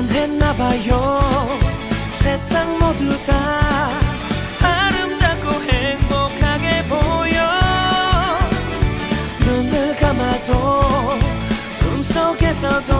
변했나봐요. 세상 모두 다 아름답고 행복하게 보여. 눈을 감아도 꿈속에서도